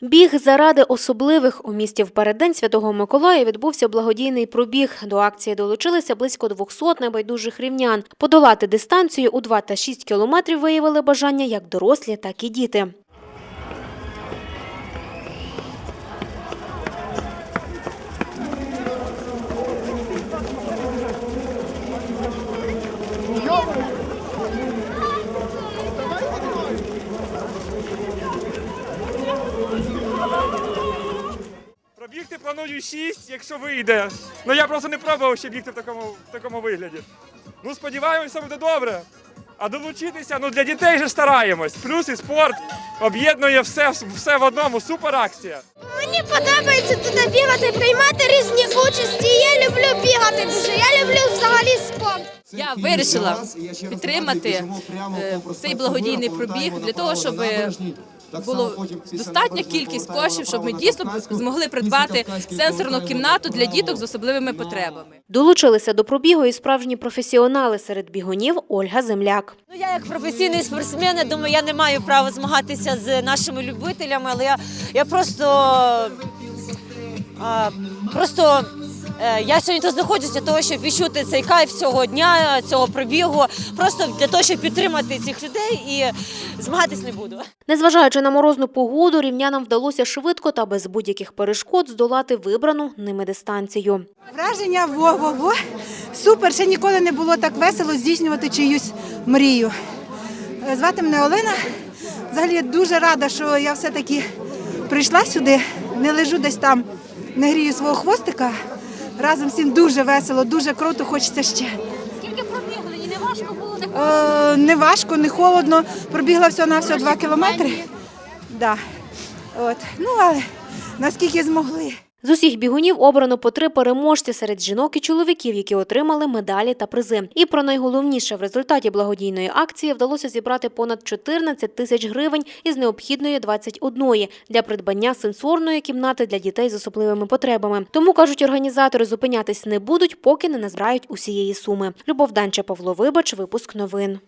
Біг заради особливих у місті в переддень Святого Миколая відбувся благодійний пробіг. До акції долучилися близько 200 небайдужих рівнян. Подолати дистанцію у 2 та 6 кілометрів виявили бажання як дорослі, так і діти. Пробігти планую 6, якщо вийде. Ну я просто не пробував ще бігти в такому, в такому вигляді. Ну сподіваємося, буде добре. А долучитися, ну для дітей же стараємось. Плюс і спорт об'єднує все, все в одному. Супер акція. Мені подобається туди бігати, приймати різні участі. Я люблю бігати дуже. Я люблю взагалі спорт. Я вирішила підтримати е, цей благодійний пробіг для того, щоб було достатня кількість коштів, щоб ми дійсно змогли придбати сенсорну кімнату для діток з особливими потребами. Долучилися до пробігу і справжні професіонали серед бігунів Ольга Земляк. Ну, я як професійний спортсмен, я думаю, я не маю права змагатися з нашими любителями, але я, я просто, а, просто я сьогодні тут знаходжуся для того, щоб відчути цей кайф цього дня, цього пробігу, просто для того, щоб підтримати цих людей і змагатись не буду. Незважаючи на морозну погоду, рівнянам вдалося швидко та без будь-яких перешкод здолати вибрану ними дистанцію. Враження во-во-во. Супер, ще ніколи не було так весело здійснювати чиюсь мрію. Е, Звати мене Олена. Взагалі я дуже рада, що я все-таки прийшла сюди, не лежу десь там, не грію свого хвостика. Разом всім дуже весело, дуже круто, хочеться ще. Скільки пробігли і не важко було не Е, не важко, не холодно. Пробігла всього на всього два кілометри. Да. От. Ну, але наскільки змогли. З усіх бігунів обрано по три переможці серед жінок і чоловіків, які отримали медалі та призи. І про найголовніше в результаті благодійної акції вдалося зібрати понад 14 тисяч гривень із необхідної 21 для придбання сенсорної кімнати для дітей з особливими потребами. Тому кажуть, організатори зупинятись не будуть, поки не назбирають усієї суми. Любов Данча, Павло Вибач, випуск новин.